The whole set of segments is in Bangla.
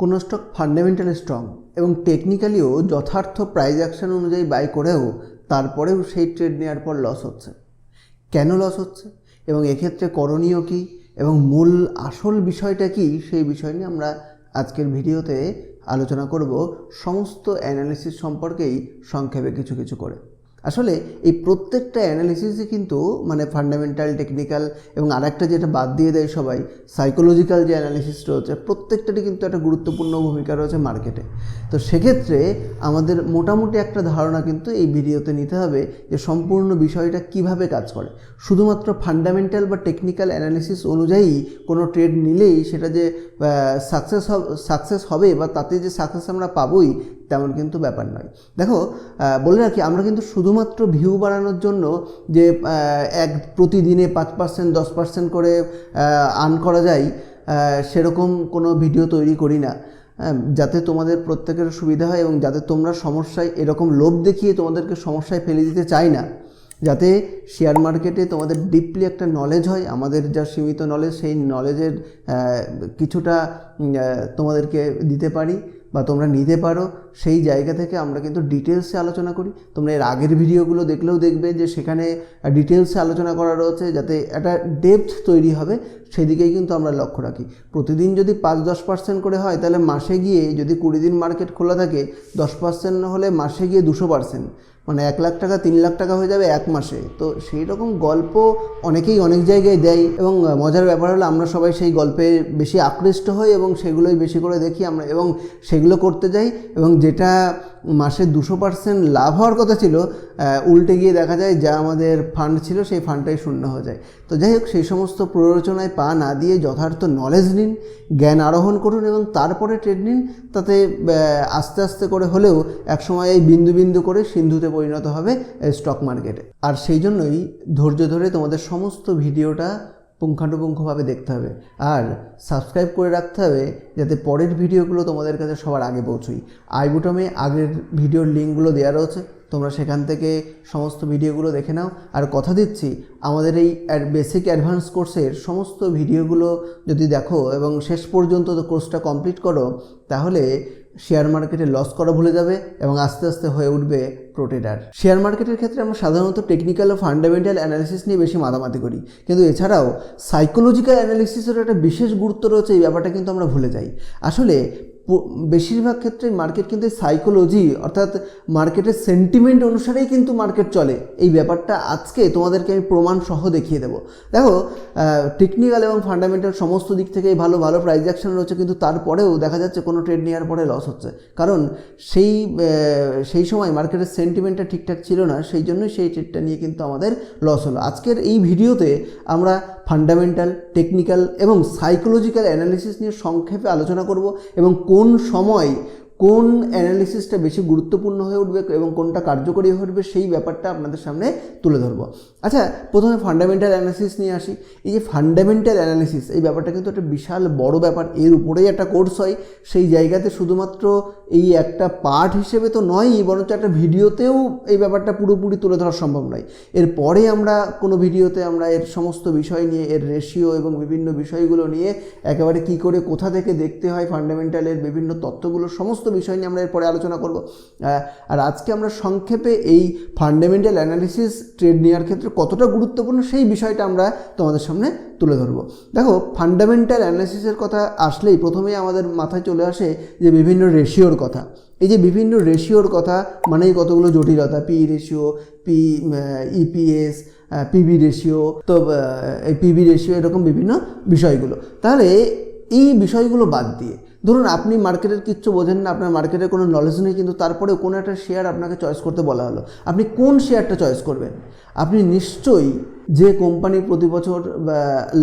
কোনো স্টক ফান্ডামেন্টালি স্ট্রং এবং টেকনিক্যালিও যথার্থ প্রাইজ অ্যাকশন অনুযায়ী বাই করেও তারপরেও সেই ট্রেড নেওয়ার পর লস হচ্ছে। কেন লস হচ্ছে? এবং এক্ষেত্রে করণীয় কী? এবং মূল আসল বিষয়টা কি? সেই বিষয় নিয়ে আমরা আজকের ভিডিওতে আলোচনা করব সমস্ত অ্যানালিসিস সম্পর্কেই সংক্ষেপে কিছু কিছু করে। আসলে এই প্রত্যেকটা অ্যানালিসিসই কিন্তু মানে ফান্ডামেন্টাল টেকনিক্যাল এবং আরেকটা যেটা বাদ দিয়ে দেয় সবাই সাইকোলজিক্যাল যে অ্যানালিসিস রয়েছে, প্রত্যেকটারই কিন্তু একটা গুরুত্বপূর্ণ ভূমিকা রয়েছে মার্কেটে তো সেক্ষেত্রে আমাদের মোটামুটি একটা ধারণা কিন্তু এই ভিডিওতে নিতে হবে যে সম্পূর্ণ বিষয়টা কীভাবে কাজ করে। শুধুমাত্র ফান্ডামেন্টাল বা টেকনিক্যাল অ্যানালিসিস অনুযায়ী কোনো ট্রেড নিলেই সেটা যে সাকসেস সাকসেস হবে বা তাতে যে সাকসেস আমরা পাবোই তেমন কিন্তু ব্যাপার নয়। দেখো বলে রাখি আমরা কিন্তু শুধুমাত্র ভিউ বাড়ানোর জন্য যে এক প্রতিদিনে পাঁচ পার্সেন্ট দশ পার্সেন্ট করে আর্ন করা যায় সেরকম কোনো ভিডিও তৈরি করি না। হ্যাঁ, যাতে তোমাদের প্রত্যেকের সুবিধা হয় এবং যাতে তোমরা সমস্যায় এরকম লোভ দেখিয়ে তোমাদেরকে সমস্যায় ফেলে দিতে চাই না। যাতে শেয়ার মার্কেটে তোমাদের ডিপলি একটা নলেজ হয় আমাদের যা সীমিত নলেজ সেই নলেজের কিছুটা তোমাদেরকে দিতে পারি। বা তোমরা নিতে পারো, সেই জায়গা থেকে আমরা কিন্তু ডিটেলসে আলোচনা করি। তোমরা এর আগের ভিডিওগুলো দেখলেও দেখবে যে সেখানে ডিটেলসে আলোচনা করা রয়েছে যাতে একটা ডেপথ তৈরি হবে, সেদিকেই কিন্তু আমরা লক্ষ্য রাখি। প্রতিদিন যদি পাঁচ দশ পার্সেন্ট করে হয়, তাহলে মাসে গিয়ে যদি কুড়ি দিন মার্কেট খোলা থাকে, দশ পার্সেন্ট হলে মাসে গিয়ে দুশো পার্সেন্ট মানে এক লাখ টাকা, তিন লাখ টাকা হয়ে যাবে এক মাসে। তো সেই রকম গল্প অনেকেই অনেক জায়গায় দেয় এবং মজার ব্যাপার হলো আমরা সবাই সেই গল্পে বেশি আকৃষ্ট হই এবং সেগুলোই বেশি করে দেখি আমরা এবং সেগুলো করতে যাই এবং যেটা মাসে দুশো পার্সেন্ট লাভ হওয়ার কথা ছিল উল্টে গিয়ে দেখা যায় যা আমাদের ফান্ড ছিল সেই ফান্ডটাই শূন্য হয়ে যায়। তো যাই হোক, সেই সমস্ত প্ররোচনায় পা না দিয়ে যথার্থ নলেজ নিন, জ্ঞান আরোহণ করুন এবং তারপরে ট্রেড নিন। তাতে আস্তে আস্তে করে হলেও একসময় এই বিন্দু বিন্দু করে সিন্ধুতে পরিণত হবে স্টক মার্কেটে আর সেই জন্যই ধৈর্য ধরে তোমাদের সমস্ত ভিডিওটা পুঙ্খানুপুঙ্খভাবে দেখতে হবে। আর সাবস্ক্রাইব করে রাখতে হবে, যাতে পরের ভিডিওগুলো তোমাদের কাছে সবার আগে পৌঁছই। আই বুটমে আগের ভিডিওর লিঙ্কগুলো দেওয়া রয়েছে, তোমরা সেখান থেকে সমস্ত ভিডিওগুলো দেখে নাও। আর কথা দিচ্ছি, আমাদের এই বেসিক অ্যাডভান্স কোর্সের সমস্ত ভিডিওগুলো যদি দেখো এবং শেষ পর্যন্ত কোর্সটা কমপ্লিট করো, তাহলে শেয়ার মার্কেটে লস করা ভুলে যাবে এবং আস্তে আস্তে হয়ে উঠবে প্রোটেডার শেয়ার মার্কেটের ক্ষেত্রে আমরা সাধারণত টেকনিক্যাল ও ফান্ডামেন্টাল অ্যানালিসিস নিয়ে বেশি মাতামাতি করি। কিন্তু এছাড়াও সাইকোলজিক্যাল অ্যানালিসিসের একটা বিশেষ গুরুত্ব রয়েছে, এই ব্যাপারটা কিন্তু আমরা ভুলে যাই। আসলে বেশিরভাগ ক্ষেত্রে মার্কেট কিন্তু সাইকোলজি অর্থাৎ মার্কেটের সেন্টিমেন্ট অনুসারেই কিন্তু মার্কেট চলে। এই ব্যাপারটা আজকে তোমাদেরকে আমি প্রমাণ সহ দেখিয়ে দেবো। দেখো টেকনিক্যাল এবং ফান্ডামেন্টাল সমস্ত দিক থেকেই ভালো ভালো প্রাইজ অ্যাকশন রয়েছে, কিন্তু তারপরেও দেখা যাচ্ছে কোনো ট্রেড নেওয়ার পরে লস হচ্ছে। কারণ সেই সেই সময় মার্কেটের সেন্টিমেন্টটা ঠিকঠাক ছিল না, সেই জন্যই সেই ট্রেডটা নিয়ে কিন্তু আমাদের লস হলো। আজকের এই ভিডিওতে আমরা ফান্ডামেন্টাল টেকনিক্যাল এবং সাইকোলজিক্যাল অ্যানালিসিস নিয়ে সংক্ষেপে আলোচনা করব এবং কোন সময় কোন অ্যানালিসিসটা বেশি গুরুত্বপূর্ণ হয়ে উঠবে এবং কোনটা কার্যকরী হয়ে উঠবে সেই ব্যাপারটা আপনাদের সামনে তুলে ধরবো। আচ্ছা প্রথমে ফান্ডামেন্টাল অ্যানালিসিস নিয়ে আসি। এই যে ফান্ডামেন্টাল অ্যানালিসিস এই ব্যাপারটা কিন্তু একটা বিশাল বড় ব্যাপার। এর উপরেই একটা কোর্স হয়। সেই জায়গাতে শুধুমাত্র এই একটা পার্ট হিসেবে তো নয়ই, বরঞ্চ একটা ভিডিওতেও এই ব্যাপারটা পুরোপুরি তুলে ধরা সম্ভব নয়। এরপরে আমরা কোনো ভিডিওতে আমরা এর সমস্ত বিষয় নিয়ে, এর রেশিও এবং বিভিন্ন বিষয়গুলো নিয়ে একেবারে কি করে কোথা থেকে দেখতে হয় ফান্ডামেন্টালের বিভিন্ন তত্ত্বগুলো সমস্ত বিষয় নিয়ে আমরা এরপরে আলোচনা করব। আর আজকে আমরা সংক্ষেপে এই ফান্ডামেন্টাল অ্যানালিসিস ট্রেড নেওয়ার ক্ষেত্রে কতটা গুরুত্বপূর্ণ সেই বিষয়টা আমরা তোমাদের সামনে তুলে ধরবো। দেখো ফান্ডামেন্টাল অ্যানালিসিসের কথা আসলেই প্রথমেই আমাদের মাথায় চলে আসে যে বিভিন্ন রেশিওর কথা। এই যে বিভিন্ন রেশিওর কথা মানেই কতগুলো জটিলতা? P ratio P EPS PB ratio তো এই পিবি রেশিও এরকম বিভিন্ন বিষয়গুলো। তাহলে এই বিষয়গুলো বাদ দিয়ে ধরুন আপনি মার্কেটের কিচ্ছু বোঝেন না, আপনার মার্কেটের কোনো নলেজ নেই, কিন্তু তারপরেও কোনো একটা শেয়ার আপনাকে চয়েস করতে বলা হলো। আপনি কোন শেয়ারটা চয়েস করবেন? আপনি নিশ্চয়ই যে কোম্পানি প্রতি বছর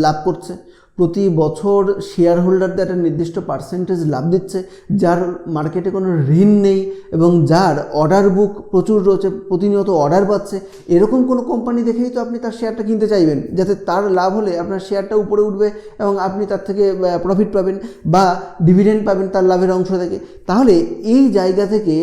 লাভ করছে প্রতি বছর শেয়ার হোল্ডারদের একটা নির্দিষ্ট পার্সেন্টেজ লাভ দিচ্ছে, যার মার্কেটে কোনো ঋণ নেই এবং যার অর্ডার বুক প্রচুর রয়েছে, প্রতিনিয়ত অর্ডার পাচ্ছে এরকম কোনো কোম্পানি দেখেই তো আপনি তার শেয়ারটা কিনতে চাইবেন, যাতে তার লাভ হলে আপনার শেয়ারটা উপরে উঠবে এবং আপনি তার থেকে প্রফিট পাবেন বা ডিভিডেন্ড পাবেন তার লাভের অংশ থেকে। তাহলে এই জায়গা থেকে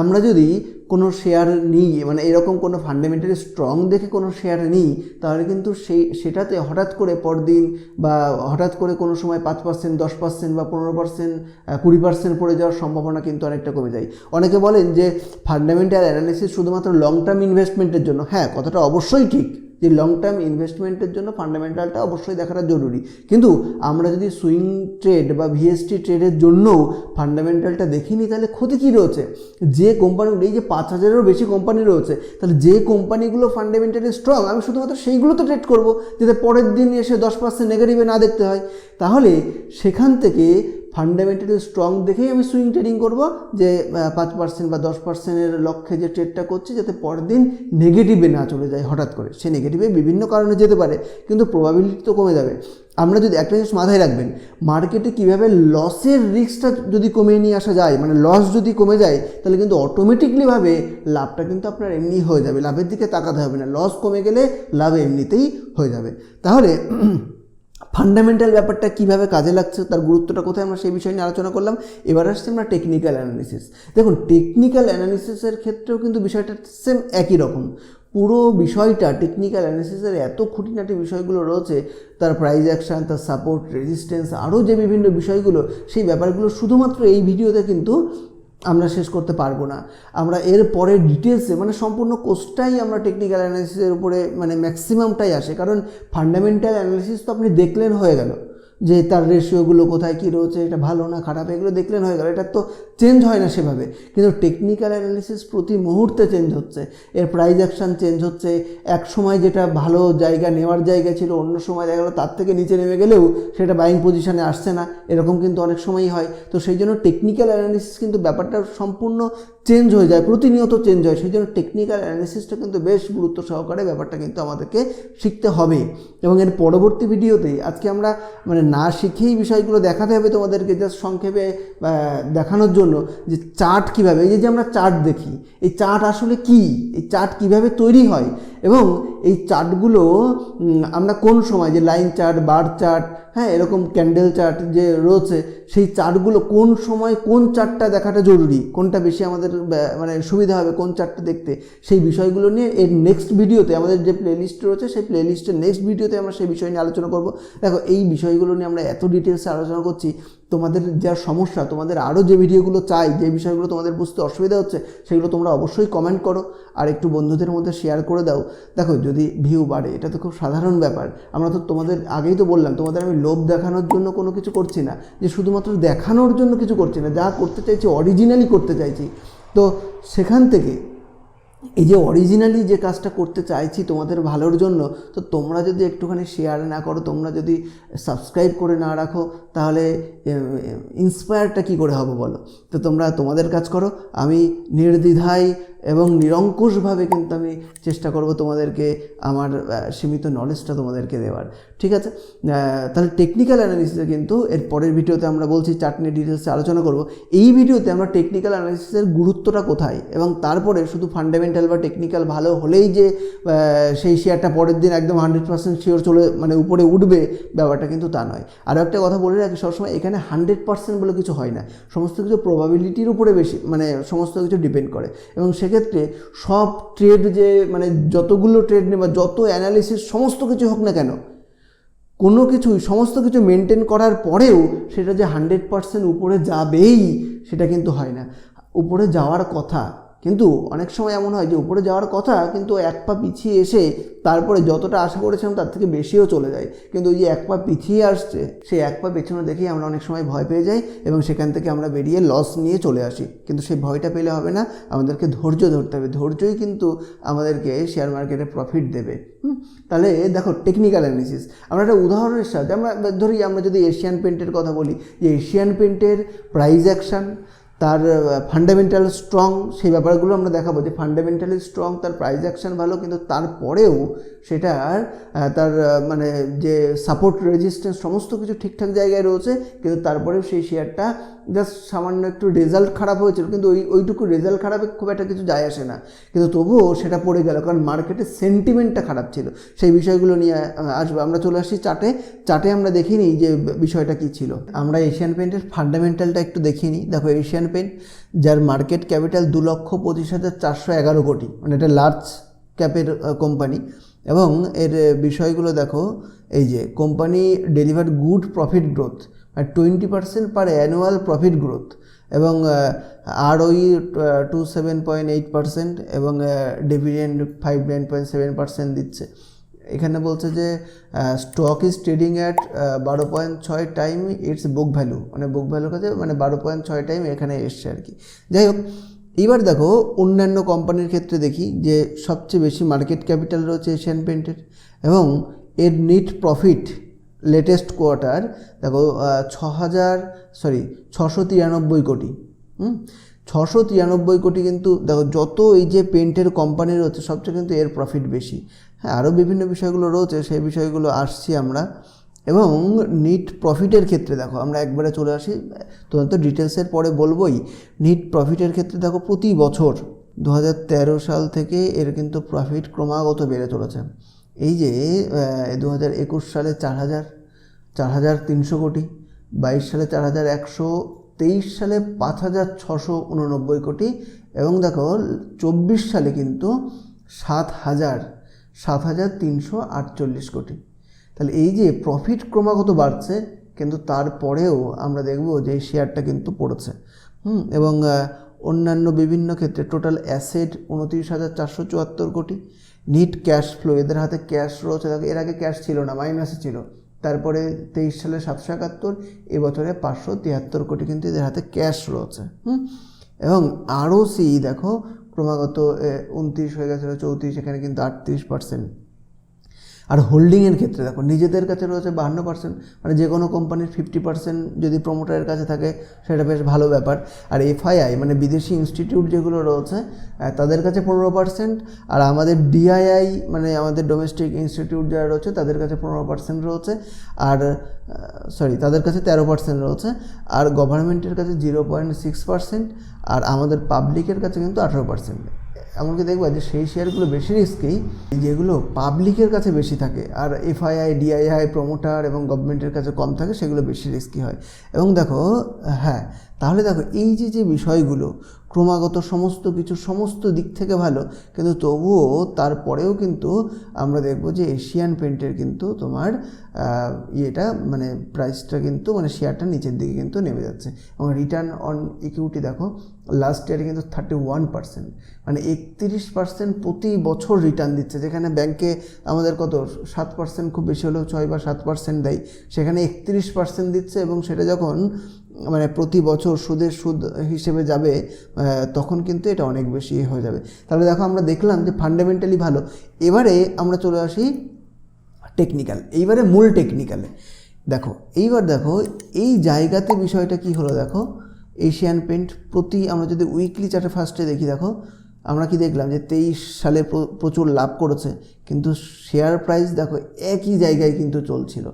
আমরা যদি কোনো শেয়ার নেই মানে এরকম কোনো ফান্ডামেন্টালি স্ট্রং দেখে কোনো শেয়ার নেই, তাহলে কিন্তু সেই, সেটাতে হঠাৎ করে পরদিন বা হঠাৎ করে কোনো সময় পাঁচ পার্সেন্ট দশ পার্সেন্ট বা পনেরো পার্সেন্ট কুড়ি পার্সেন্ট পড়ে যাওয়ার সম্ভাবনা কিন্তু অনেকটা কমে যায়। অনেকে বলেন যে ফান্ডামেন্টাল অ্যানালিসিস শুধুমাত্র লং টার্ম ইনভেস্টমেন্টের জন্য। হ্যাঁ কথাটা অবশ্যই ঠিক। যে লং টার্ম ইনভেস্টমেন্টের জন্য ফান্ডামেন্টালটা অবশ্যই দেখাটা জরুরি। কিন্তু আমরা যদি সুইং ট্রেড বা ভিএসটি ট্রেডের জন্যও ফান্ডামেন্টালটা দেখিনি, তাহলে ক্ষতি কী রয়েছে? যে কোম্পানিগুলো এই যে পাঁচ হাজারেরও বেশি কোম্পানি রয়েছে, তাহলে যে কোম্পানিগুলো ফান্ডামেন্টালি স্ট্রং আমি শুধুমাত্র সেইগুলো তো ট্রেড করব, যাতে পরের দিন এসে দশ পার্সেন্ট নেগেটিভে না দেখতে হয়। তাহলে সেখান থেকে ফান্ডামেন্টালি স্ট্রং দেখেই আমি সুইং ট্রেডিং করব, যে পাঁচ পার্সেন্ট বা দশ পার্সেন্টের লক্ষ্যে যে ট্রেডটা করছি, যাতে পরের দিন নেগেটিভে না চলে যায় হঠাৎ করে। সে নেগেটিভে বিভিন্ন কারণে যেতে পারে, কিন্তু প্রবাবিলিটি তো কমে যাবে। আমরা যদি একটা জিনিস মাথায় রাখবেন মার্কেটে কীভাবে লসের রিস্কটা যদি কমিয়ে নিয়ে আসা যায় মানে লস যদি কমে যায়, তাহলে কিন্তু অটোমেটিকলিভাবে লাভটা কিন্তু আপনার এমনি হয়ে যাবে, লাভের দিকে তাকাতে হবে না। লস কমে গেলে লাভ এমনিতেই হয়ে যাবে। তাহলে ফান্ডামেন্টাল ব্যাপারটা কীভাবে কাজে লাগছে, তার গুরুত্বটা কোথায় আমরা সেই বিষয় নিয়ে আলোচনা করলাম। এবার আসছে আমরা টেকনিক্যাল অ্যানালিসিস দেখুন টেকনিক্যাল অ্যানালিসিসের ক্ষেত্রেও কিন্তু বিষয়টা সেম একই রকম। পুরো বিষয়টা টেকনিক্যাল অ্যানালিসিসের এত খুঁটিনাটি বিষয়গুলো রয়েছে, তার প্রাইজ অ্যাকশান তার সাপোর্ট রেজিস্ট্যান্স আরও যে বিভিন্ন বিষয়গুলো, সেই ব্যাপারগুলো শুধুমাত্র এই ভিডিওতে কিন্তু আমরা শেষ করতে পারব না। আমরা এর পরে ডিটেলসে মানে সম্পূর্ণ কোর্সটাই আমরা টেকনিক্যাল অ্যানালিসিসের উপরে মানে ম্যাক্সিমামটাই আসে। কারণ ফান্ডামেন্টাল অ্যানালিসিস তো আপনি দেখলেন হয়ে গেল। যে তার রেশিওগুলো কোথায় কী রয়েছে, এটা ভালো না খারাপ, এগুলো দেখলেন হয়ে গেল। এটা তো চেঞ্জ হয় না সেভাবে। কিন্তু টেকনিক্যাল অ্যানালিসিস প্রতি মুহূর্তে চেঞ্জ হচ্ছে। এর প্রাইজ অ্যাকশান চেঞ্জ হচ্ছে। এক সময় যেটা ভালো জায়গা নেওয়ার জায়গা ছিল, অন্য সময় দেখা গেলো তার থেকে নিচে নেমে গেলেও সেটা বাইং পজিশনে আসছে না। এরকম কিন্তু অনেক সময়ই হয়। তো সেই জন্য টেকনিক্যাল অ্যানালিসিস কিন্তু ব্যাপারটা সম্পূর্ণ চেঞ্জ হয়ে যায়, প্রতিনিয়ত চেঞ্জ হয়। সেই জন্য টেকনিক্যাল অ্যানালিসিসটা কিন্তু বেশ গুরুত্ব সহকারে ব্যাপারটা কিন্তু আমাদেরকে শিখতে হবে। এবং এর পরবর্তী ভিডিওতে আজকে আমরা মানে না শিখেই বিষয়গুলো দেখাতে হবে তোমাদেরকে জাস্ট সংক্ষেপে দেখানোর জন্য যে চার্ট কীভাবে, এই যে আমরা চার্ট দেখি, এই চার্ট আসলে কি? এই চার্ট কীভাবে তৈরি হয়? এবং এই চার্টগুলো আমরা কোন সময় যে লাইন চার্ট, বার চার্ট হ্যাঁ এরকম ক্যান্ডেল চার্ট যে রয়েছে, সেই চার্টগুলো কোন সময় কোন চার্টটা দেখাটা জরুরি, কোনটা বেশি আমাদের মানে সুবিধা হবে কোন চার্টটা দেখতে, সেই বিষয়গুলো নিয়ে এর নেক্সট ভিডিওতে আমাদের যে প্লেলিস্ট রয়েছে, সেই প্লেলিস্টের নেক্সট ভিডিওতে আমরা সেই বিষয় নিয়ে আলোচনা করব। দেখো, এই বিষয়গুলো নিয়ে আমরা এত ডিটেলসে আলোচনা করছি তোমাদের যা সমস্যা, তোমাদের আরও যে ভিডিওগুলো চাই, যে বিষয়গুলো তোমাদের বুঝতে অসুবিধা হচ্ছে, সেগুলো তোমরা অবশ্যই কমেন্ট করো আর একটু বন্ধুদের মধ্যে শেয়ার করে দাও। দেখো, যদি ভিউ বাড়ে, এটা তো খুব সাধারণ ব্যাপার। আমরা তো তোমাদের, আগেই তো বললাম, তোমাদের আমি লোভ দেখানোর জন্য কোনো কিছু করছি না, যে শুধুমাত্র দেখানোর জন্য কিছু করছি না, যা করতে চাইছি অরিজিনালি করতে চাইছি। তো সেখান থেকে এই যে অরিজিনালি যে কাজটা করতে চাইছি তোমাদের ভালোর জন্য, তো তোমরা যদি একটুখানি শেয়ার না করো, তোমরা যদি সাবস্ক্রাইব করে না রাখো, তাহলে ইন্সপায়ারটা কী করে হবে বলো? তো তোমরা তোমাদের কাজ করো, আমি নির্দ্বিধায় এবং নিরঙ্কুশভাবে কিন্তু আমি চেষ্টা করব তোমাদেরকে আমার সীমিত নলেজটা তোমাদেরকে দেওয়ার। ঠিক আছে? তাহলে টেকনিক্যাল অ্যানালিসিসে কিন্তু এর পরের ভিডিওতে আমরা বলছি চাটনি ডিটেলসে আলোচনা করব। এই ভিডিওতে আমরা টেকনিক্যাল অ্যানালিসিসের গুরুত্বটা কোথায়? এবং তারপরে শুধু ফান্ডামেন্টাল বা টেকনিক্যাল ভালো হলেই যে সেই শেয়ারটা পরের দিন একদম হান্ড্রেড পার্সেন্ট শিওর চলে মানে উপরে উঠবে, ব্যাপারটা কিন্তু তা নয়। আরও একটা কথা বলে রাখি, সবসময় এখানে হান্ড্রেড পার্সেন্ট বলে কিছু হয় না। সমস্ত কিছু প্রবাবিলিটির উপরে বেশি মানে সমস্ত কিছু ডিপেন্ড করে। এবং সেক্ষেত্রে সব ট্রেড যে মানে যতগুলো ট্রেড নেই বা যত অ্যানালিসিস সমস্ত কিছু হোক না কেন, কোনো কিছুই, সমস্ত কিছু মেনটেন করার পরেও সেটা যে হান্ড্রেড পার্সেন্ট উপরে যাবেই, সেটা কিন্তু হয় না। উপরে যাওয়ার কথা কিন্তু অনেক সময় এমন হয় যে উপরে যাওয়ার কথা কিন্তু এক পা পিছিয়ে এসে তারপরে যতটা আশা করেছিলাম তার থেকে বেশিও চলে যায়। কিন্তু ওই যে এক পা পিছিয়ে আসছে, সেই এক পা পেছনে দেখেই আমরা অনেক সময় ভয় পেয়ে যাই এবং সেখান থেকে আমরা বেরিয়ে লস নিয়ে চলে আসি। কিন্তু সেই ভয়টা পেলে হবে না, আমাদেরকে ধৈর্য ধরতে হবে। ধৈর্যই কিন্তু আমাদেরকে শেয়ার মার্কেটে প্রফিট দেবে। তাহলে দেখো টেকনিক্যাল অ্যানালিসিস আমরা একটা উদাহরণের সাথে আমরা ধরি, আমরা যদি এশিয়ান পেন্টের কথা বলি, যে এশিয়ান পেন্টের প্রাইজ অ্যাকশান তার ফান্ডামেন্টাল স্ট্রং সেই ব্যাপারগুলো আমরা দেখাবো যে ফান্ডামেন্টালি স্ট্রং তার প্রাইজ অ্যাকশন ভালো, কিন্তু তারপরেও সেটার তার মানে যে সাপোর্ট রেজিস্ট্যান্স সমস্ত কিছু ঠিকঠাক জায়গায় রয়েছে, কিন্তু তারপরেও সেই শেয়ারটা জাস্ট সামান্য একটু রেজাল্ট খারাপ হয়েছিল, কিন্তু ওই, ওইটুকু রেজাল্ট খারাপে খুব একটা কিছু যায় আসে না। কিন্তু তবুও সেটা পড়ে গেল, কারণ মার্কেটের সেন্টিমেন্টটা খারাপ ছিল। সেই বিষয়গুলো নিয়ে আসবে। আমরা চলে আসি চাটে চাটে আমরা দেখিনি যে বিষয়টা কি ছিল। আমরা এশিয়ান পেন্টের ফান্ডামেন্টালটা একটু দেখিয়ে নিই দেখো এশিয়ান পেন্ট যার মার্কেট ক্যাপিটাল দু লক্ষ পঁচিশ হাজার চারশো এগারো কোটি মানে এটা লার্জ ক্যাপের কোম্পানি এবং এর বিষয়গুলো দেখো, এই যে company deliver good profit growth twenty percent per annual profit growth এবং আর ওই two seven point eight percent এবং dividend five nine point seven percent দিচ্ছে। এখানে বলছে যে স্টক ইজ ট্রেডিং অ্যাট বারো পয়েন্ট ছয় টাইম ইটস বুক ভ্যালু মানে বুক ভ্যালুর কাছে মানে বারো পয়েন্ট ছয় টাইম এখানে এসছে আর কি। যাই হোক, এবার দেখো অন্যান্য কোম্পানির ক্ষেত্রে দেখি যে, সবচেয়ে বেশি মার্কেট ক্যাপিটাল রয়েছে এশিয়ান পেন্টের এবং এর নিট প্রফিট লেটেস্ট কোয়ার্টার দেখো ছ হাজার সরি ছশো তিরানব্বই কোটি। ছশো তিরানব্বই কোটি কিন্তু, দেখো, যত এই যে পেন্টের কোম্পানি রয়েছে, সবচেয়ে কিন্তু এর প্রফিট বেশি। হ্যাঁ আরও বিভিন্ন বিষয়গুলো রয়েছে, সেই বিষয়গুলো আসছি আমরা। এবং নিট প্রফিটের ক্ষেত্রে দেখো, আমরা একবারে চলে আসি, তোমার তো ডিটেলসের পরে বলবোই। নিট প্রফিটের ক্ষেত্রে দেখো, প্রতি বছর দু হাজার তেরো সাল থেকে এর কিন্তু প্রফিট ক্রমাগত বেড়ে চলেছে। এই যে দু হাজার একুশ সালে চার হাজার চার হাজার তিনশো কোটি, বাইশ সালে চার হাজার একশো, তেইশ সালে পাঁচ হাজার ছশো উননব্বই কোটি এবং দেখো, চব্বিশ সালে কিন্তু সাত হাজার সাত হাজার তিনশো আটচল্লিশ কোটি। তাহলে এই যে প্রফিট ক্রমাগত বাড়ছে, কিন্তু তারপরেও আমরা দেখব যে শেয়ারটা কিন্তু পড়েছে। হুম, এবং অন্যান্য বিভিন্ন ক্ষেত্রে টোটাল অ্যাসেট উনত্রিশ হাজার চারশো চুয়াত্তর কোটি নিট ক্যাশ ফ্লো এদের হাতে ক্যাশ রয়েছে এর আগে ক্যাশ ছিল না, মাইনাসে ছিল। তারপরে তেইশ সালে সাতশো একাত্তর, এবছরে পাঁচশো তিয়াত্তর কোটি কিন্তু এদের হাতে ক্যাশ রয়েছে, হুম? এবং আরও সি, দেখো, ক্রমাগত উনত্রিশ হয়ে গেছিল, চৌত্রিশ, এখানে কিন্তু আটত্রিশ পার্সেন্ট আর হোল্ডিংয়ের ক্ষেত্রে দেখো, নিজেদের কাছে রয়েছে বাহান্ন পার্সেন্ট মানে যে কোনো কোম্পানির ফিফটি পার্সেন্ট যদি প্রমোটারের কাছে থাকে, সেটা বেশ ভালো ব্যাপার। আর এফআইআই মানে বিদেশি ইনস্টিটিউট যেগুলো রয়েছে তাদের কাছে পনেরো পার্সেন্ট আর আমাদের ডিআইআই মানে আমাদের ডোমেস্টিক ইনস্টিটিউট যারা রয়েছে, তাদের কাছে পনেরো পার্সেন্ট রয়েছে, আর সরি তাদের কাছে তেরো পার্সেন্ট রয়েছে, আর গভর্নমেন্টের কাছে জিরো পয়েন্ট সিক্স পার্সেন্ট আর আমাদের পাবলিকের কাছে কিন্তু আঠেরো পার্সেন্ট এমনকি দেখব যে সেই শেয়ারগুলো বেশি রিস্কি যেগুলো পাবলিকের কাছে বেশি থাকে আর এফআইআই, ডিআইআই, প্রমোটার এবং গভর্নমেন্টের কাছে কম থাকে, সেগুলো বেশি রিস্কি হয়। এবং দেখো হ্যাঁ তাহলে দেখো, এই যে যে বিষয়গুলো, ক্রমাগত সমস্ত কিছু সমস্ত দিক থেকে ভালো, কিন্তু তবুও তারপরেও কিন্তু আমরা দেখব যে এশিয়ান পেন্টের কিন্তু তোমার ইয়েটা মানে প্রাইসটা কিন্তু মানে শেয়ারটা নিচের দিকে কিন্তু নেমে যাচ্ছে। এবং রিটার্ন অন ইকুইটি দেখো লাস্ট ইয়ারে কিন্তু থার্টি ওয়ান পার্সেন্ট মানে একত্রিশ পার্সেন্ট প্রতি বছর রিটার্ন দিচ্ছে। যেখানে ব্যাংকে আমাদের কত, সাত পার্সেন্ট খুব বেশি হলেও ছয় বা সাত পার্সেন্ট দেয়, সেখানে একত্রিশ পার্সেন্ট দিচ্ছে এবং সেটা যখন মানে প্রতি বছর সুদের সুদ হিসেবে যাবে তখন কিন্তু এটা অনেক বেশি হয়ে যাবে। তাহলে দেখো আমরা দেখলাম যে ফান্ডামেন্টালি ভালো। এবারে আমরা চলে আসি টেকনিক্যাল এইবারে মূল টেকনিক্যালে দেখো, এইবার দেখো, এই জায়গাতে বিষয়টা কি হলো দেখো? এশিয়ান পেন্ট প্রতি আমরা যদি উইকলি চার্টে ফার্স্টে দেখি দেখো, আমরা কি দেখলাম যে তেইশ সালে প্রচুর লাভ করেছে, কিন্তু শেয়ার প্রাইস দেখো একই জায়গায় কিন্তু চলছিল।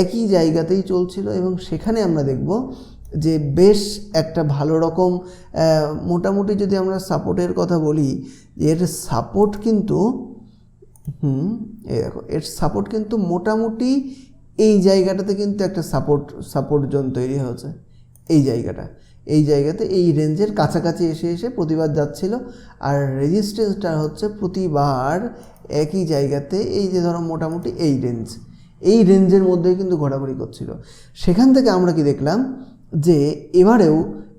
একই জায়গাতেই চলছিল এবং সেখানে আমরা দেখব যে বেশ একটা ভালো রকম মোটামুটি যদি আমরা সাপোর্টের কথা বলি, এর সাপোর্ট কিন্তু, হুম, এই দেখো, এর সাপোর্ট কিন্তু মোটামুটি এই জায়গাটাতে কিন্তু একটা সাপোর্ট সাপোর্ট জোন তৈরি হয়েছে। এই জায়গাটা, এই জায়গাতে এই রেঞ্জের কাছাকাছি এসে এসে প্রতিবার যাচ্ছিল আর রেজিস্ট্যান্সটা হচ্ছে প্রতিবার একই জায়গাতে এই যে ধরো মোটামুটি এই রেঞ্জ। এই রেঞ্জের মধ্যেই কিন্তু ঘোরাঘুরি করছিল। সেখান থেকে আমরা কি দেখলাম যে এবারেও,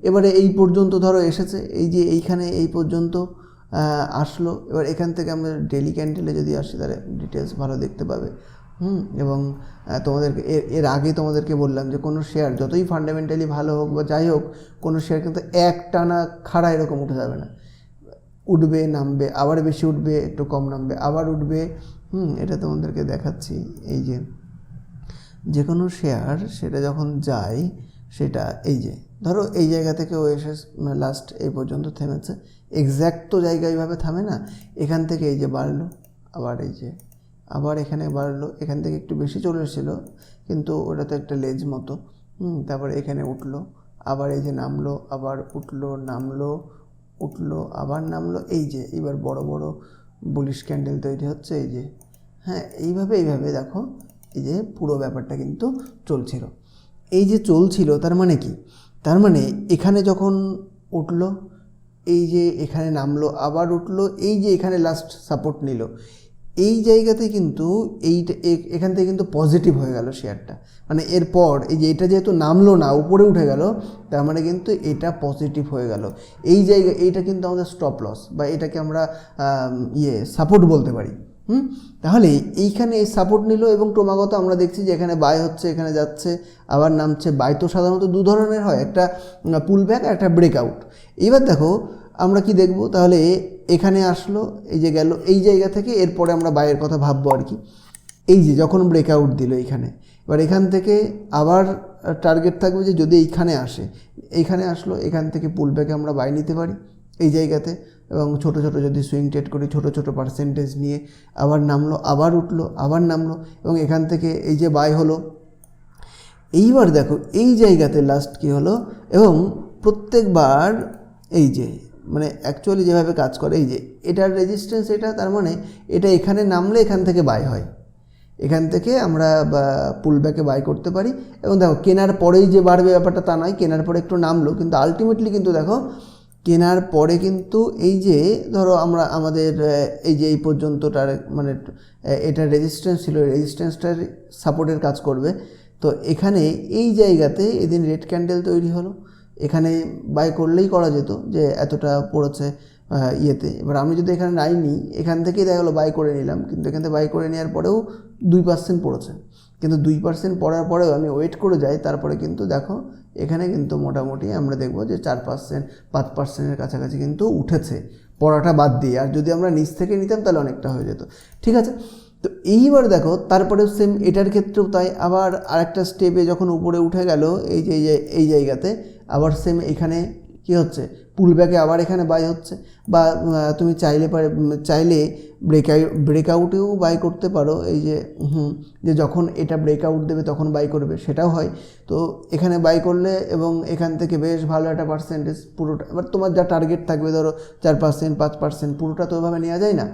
এবারে এই পর্যন্ত ধরো এসেছে, এই যে এইখানে এই পর্যন্ত আসলো। এবার এখান থেকে আমরা ডেলি ক্যান্ডেলে যদি আসি, তাহলে ডিটেলস ভালো দেখতে পাবে। হুম, এবং তোমাদেরকে, এর এর আগে তোমাদেরকে বললাম যে কোনো শেয়ার যতই ফান্ডামেন্টালি ভালো হোক বা যাই হোক, কোনো শেয়ার কিন্তু এক টানা খাড়া এরকম উঠে যাবে না। উঠবে, নামবে, আবার বেশি উঠবে, একটু কম নামবে, আবার উঠবে। হুম, এটা তোমাদেরকে দেখাচ্ছি। এই যে যে কোনো শেয়ার সেটা যখন যায়, সেটা এই যে, ধরো এই জায়গা থেকে ও এসে লাস্ট এই পর্যন্ত থেমেছে এক্স্যাক্ট তো জায়গা এইভাবে থামে না, এখান থেকে এই যে বাড়লো, আবার এই যে, আবার এখানে বাড়লো, এখান থেকে একটু বেশি চলে এসেছিল, কিন্তু ওটা তো একটা লেজ মতো, হুম, তারপরে এখানে উঠল, আবার এই যে নামলো, আবার উঠল, নামলো, উঠল, আবার নামলো, এই যে, এবার বড় বড় বুলিশ ক্যান্ডেল তৈরি হচ্ছে, এই যে হ্যাঁ এইভাবে এইভাবে দেখো এই যে পুরো ব্যাপারটা কিন্তু চলছিল। এই যে চলছিল, তার মানে কি? তার মানে এখানে যখন উঠল, এই যে এখানে নামলো, আবার উঠল, এই যে এখানে লাস্ট সাপোর্ট নিল, এই জায়গাতে কিন্তু এইটা এখান থেকে কিন্তু পজিটিভ হয়ে গেল শেয়ারটা মানে এরপর এই যে এটা যেহেতু নামলো না, উপরে উঠে গেল, তার মানে কিন্তু এটা পজিটিভ হয়ে গেল। এই জায়গা, এইটা কিন্তু আমাদের স্টপ লস বা এটাকে আমরা ইয়ে সাপোর্ট বলতে পারি। হুম? তাহলে এইখানে এই সাপোর্ট নিল এবং ক্রমাগত আমরা দেখছি যে এখানে বাই হচ্ছে, এখানে যাচ্ছে, আবার নামছে বাই তো সাধারণত দু ধরনের হয়, একটা পুল ব্যাক একটা ব্রেকআউট এবার দেখো, আমরা কি দেখব? তাহলে এখানে আসলো, এই যে গেল, এই জায়গা থেকে এরপরে আমরা বাইয়ের কথা ভাববো আর কি। এই যে যখন ব্রেকআউট দিল এইখানে, এবার এখান থেকে আবার টার্গেট থাকবে যে যদি এইখানে আসে, এইখানে আসলো, এখান থেকে পুল ব্যাকে আমরা বাই নিতে পারি, এই জায়গাতে। এবং ছোট ছোট যদি সুইং ট্রেড করি, ছোট ছোট পার্সেন্টেজ নিয়ে আবার নামলো, আবার উঠল, আবার নামলো এবং এখান থেকে এই যে বাই হলো। এইবার দেখো, এই জায়গাতে লাস্ট কি হলো এবং প্রত্যেকবার এই যে মানে অ্যাকচুয়ালি যেভাবে কাজ করে, এই যে এটার রেজিস্ট্যান্স এটা, তার মানে এটা এখানে নামলে এখান থেকে বাই হয়। এখান থেকে আমরা পুল ব্যাকে বাই করতে পারি এবং দেখো, কেনার পরেই যে বাড়বে ব্যাপারটা তা নয়, কেনার পরে একটু নামলো, কিন্তু আলটিমেটলি কিন্তু দেখো কেনার পরে কিন্তু এই যে, ধরো আমরা আমাদের এই যে এই পর্যন্তটার মানে এটার রেজিস্ট্যান্স ছিল রেজিস্ট্যান্সটার সাপোর্টের কাজ করবে। তো এখানে এই জায়গাতে এদিন রেড ক্যান্ডেল তৈরি হলো। এখানে বাই করলেই করা যেত যে এতটা পড়েছে ইয়েতে। এবার আমি যদি এখানে নাই নিই, এখান থেকেই দেখা গেলো বাই করে নিলাম। কিন্তু এখান থেকে বাই করে নেওয়ার পরেও দুই পার্সেন্ট পড়েছে। কিন্তু দুই পার্সেন্ট পড়ার পরেও আমি ওয়েট করে যাই, তারপরে কিন্তু দেখো এখানে কিন্তু মোটামুটি আমরা দেখব যে চার পার্সেন্ট পাঁচ পার্সেন্টের কাছাকাছি কিন্তু উঠেছে। পড়াটা বাদ দিয়ে, আর যদি আমরা নিচ থেকে নিতাম তাহলে অনেকটা হয়ে যেত। ঠিক আছে? তো এইবার দেখো, তারপরে সেম এটার ক্ষেত্রেও তাই, আবার আরেকটা স্টেপে যখন উপরে উঠে গেল, এই যে, এই জায়গাতে, আবার সেম এখানে কি হচ্ছে? পুল ব্যাকে আবার এখানে বাই হচ্ছে। বা তুমি চাইলে পারে চাইলে ব্রেকআউট ব্রেকআউটেও বাই করতে পারো। এই যে, হুম, যে যখন এটা ব্রেকআউট দেবে তখন বাই করবে, সেটাও হয়। তো এখানে বাই করলে এবং এখান থেকে বেশ ভালো একটা পার্সেন্টেজ পুরোটা, এবার তোমার যা টার্গেট থাকবে, ধরো চার পার্সেন্ট পাঁচ পার্সেন্ট পুরোটা তো ওইভাবে নেওয়া যায় না।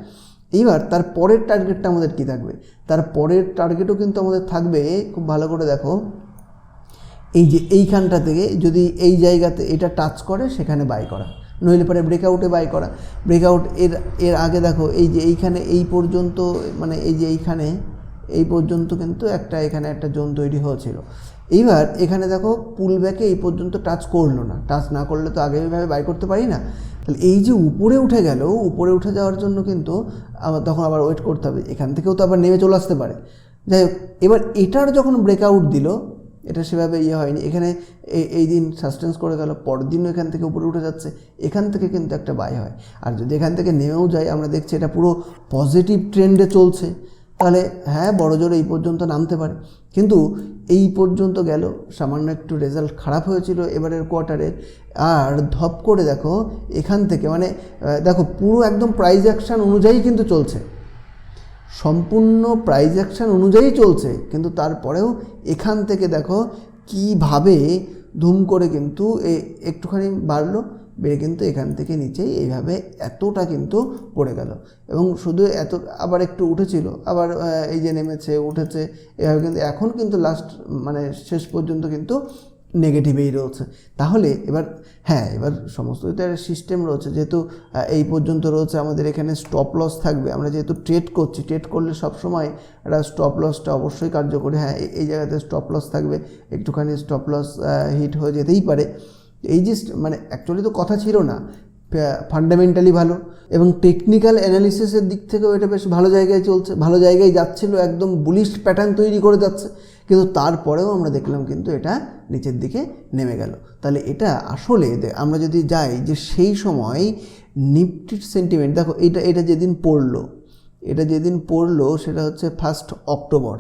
এইবার তার পরের টার্গেটটা আমাদের কী থাকবে? তার পরের টার্গেটও কিন্তু আমাদের থাকবে, খুব ভালো করে দেখো। এই যে এইখানটা থেকে যদি এই জায়গাতে এটা টাচ করে, সেখানে বাই করা। নইলে পরে ব্রেকআউটে বাই করা। ব্রেকআউট এর এর আগে দেখো, এই যে এইখানে এই পর্যন্ত মানে এই যে এইখানে, এই পর্যন্ত কিন্তু একটা এখানে একটা জোন তৈরি হয়েছিল। এইবার এখানে দেখো পুল ব্যাকে এই পর্যন্ত টাচ করল না। টাচ না করলে তো আগে এইভাবে বাই করতে পারি না। তাহলে এই যে উপরে উঠে গেল, উপরে উঠে যাওয়ার জন্য কিন্তু আবার তখন আবার ওয়েট করতে হবে। এখান থেকেও তো আবার নেমে চলে আসতে পারে। যাই হোক, এবার এটার যখন ব্রেকআউট দিল এটা সেভাবে ইয়ে হয়নি। এখানে এই দিন সাস্টেন্স করে গেল, পরের দিনও এখান থেকে উপরে উঠে যাচ্ছে। এখান থেকে কিন্তু একটা বাই হয়। আর যদি এখান থেকে নেমেও যায় আমরা দেখছি এটা পুরো পজিটিভ ট্রেন্ডে চলছে। তাহলে হ্যাঁ বড় জোরে এই পর্যন্ত নামতে পারে। কিন্তু এই পর্যন্ত গেল, সামান্য একটু রেজাল্ট খারাপ হয়েছিল এবারের কোয়ার্টারের আর ধপ করে দেখো, এখান থেকে মানে দেখো পুরো একদম প্রাইজ অ্যাকশান অনুযায়ী কিন্তু চলছে। সম্পূর্ণ প্রাইজ অ্যাকশন অনুযায়ী চলছে, কিন্তু তারপরেও এখান থেকে দেখো কীভাবে ধুম করে কিন্তু একটুখানি বাড়লো, বেড়ে কিন্তু এখান থেকে নিচেই এইভাবে এতটা কিন্তু পড়ে গেল। এবং শুধু এত, আবার একটু উঠেছিল, আবার এই যে নেমেছে, উঠেছে, এভাবে কিন্তু এখন কিন্তু লাস্ট মানে শেষ পর্যন্ত কিন্তু নেগেটিভেই রয়েছে। তাহলে এবার হ্যাঁ এবার সমস্ত এটা সিস্টেম রয়েছে। যেহেতু এই পর্যন্ত রয়েছে আমাদের এখানে স্টপ লস থাকবে। আমরা যেহেতু ট্রেড করছি ট্রেড করলে সবসময় একটা স্টপ লসটা অবশ্যই কার্যকরী। হ্যাঁ এই জায়গাতে স্টপ লস থাকবে। একটুখানি স্টপ লস হিট হয়ে যেতেই পারে। এই যে মানে অ্যাকচুয়ালি তো কথা ছিল না। ফান্ডামেন্টালি ভালো। এবং টেকনিক্যাল অ্যানালিসিসের দিক থেকেও এটা বেশ ভালো জায়গায় চলছে। ভালো জায়গায় যাচ্ছিল, একদম বুলিশ প্যাটার্ন তৈরি করে যাচ্ছে। কিন্তু তারপরেও আমরা দেখলাম কিন্তু এটা নিচের দিকে নেমে গেল। তাহলে এটা আসলে আমরা যদি যাই যে সেই সময় নিফটির সেন্টিমেন্ট দেখো এটা এটা যেদিন পড়ল, এটা যেদিন পড়ল সেটা হচ্ছে ফার্স্ট অক্টোবর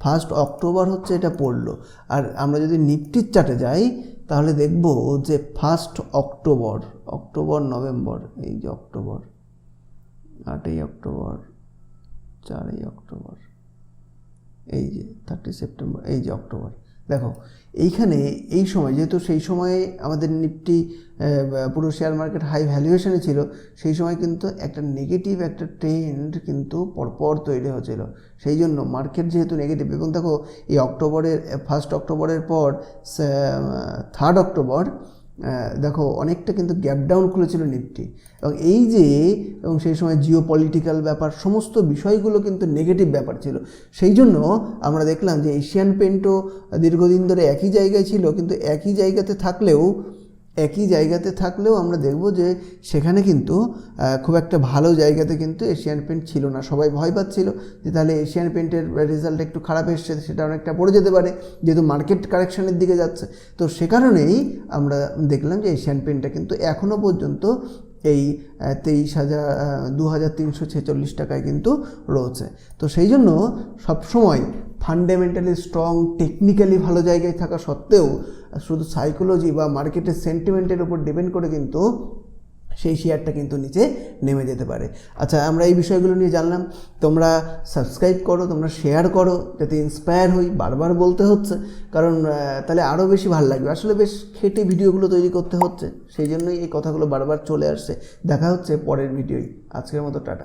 ফার্স্ট অক্টোবর হচ্ছে এটা পড়ল। আর আমরা যদি নিফটির চার্টে যাই, তাহলে দেখব যে ফার্স্ট অক্টোবর অক্টোবর নভেম্বর এই যে অক্টোবর আটই অক্টোবর চারই অক্টোবর এই যে থার্টি সেপ্টেম্বর এই যে অক্টোবর দেখো, এইখানে এই সময়, যেহেতু সেই সময়ে আমাদের নিফটি পুরো শেয়ার মার্কেট হাই ভ্যালুয়েশনে ছিল, সেই সময় কিন্তু একটা নেগেটিভ একটা ট্রেন্ড কিন্তু পরপর তৈরি হয়েছিল সেই জন্য মার্কেট যেহেতু নেগেটিভ এবং দেখো, এই অক্টোবরের ফার্স্ট অক্টোবরের পর থার্ড অক্টোবর দেখো, অনেকটা কিন্তু গ্যাপ ডাউন খুলেছিল নিফটি এবং এই যে, এবং সেই সময় জিও পলিটিক্যাল ব্যাপার, সমস্ত বিষয়গুলো কিন্তু নেগেটিভ ব্যাপার ছিল। সেই জন্য আমরা দেখলাম যে এশিয়ান পেন্টও দীর্ঘদিন ধরে একই জায়গায় ছিল, কিন্তু একই জায়গাতে থাকলেও একই জায়গাতে থাকলেও আমরা দেখব যে সেখানে কিন্তু খুব একটা ভালো জায়গাতে কিন্তু এশিয়ান পেন্ট ছিল না। সবাই ভয় পাচ্ছিল যে তাহলে এশিয়ান পেন্টের রেজাল্ট একটু খারাপ এসছে, সেটা অনেকটা পড়ে যেতে পারে, যেহেতু মার্কেট কারেকশানের দিকে যাচ্ছে। তো সে কারণেই আমরা দেখলাম যে এশিয়ান পেন্টটা কিন্তু এখনও পর্যন্ত এই তেইশ হাজার দু হাজার তিনশো ছেচল্লিশ টাকায় কিন্তু রয়েছে। তো সেই জন্য সবসময় ফান্ডামেন্টালি স্ট্রং টেকনিক্যালি ভালো জায়গায় থাকা সত্ত্বেও শুধু সাইকোলজি বা মার্কেটের সেন্টিমেন্টের উপর ডিপেন্ড করে কিন্তু সেই শেয়ারটা কিন্তু নিচে নেমে যেতে পারে। আচ্ছা আমরা এই বিষয়গুলো নিয়ে জানলাম। তোমরা সাবস্ক্রাইব করো, তোমরা শেয়ার করো, যাতে ইন্সপায়ার হই, বারবার বলতে হচ্ছে। কারণ তাহলে আরও বেশি ভালো লাগবে। আসলে বেশ খেটে ভিডিওগুলো তৈরি করতে হচ্ছে। সেই জন্যই এই কথাগুলো বারবার চলে আসছে। দেখা হচ্ছে পরের ভিডিওই। আজকের মতো, টাটা।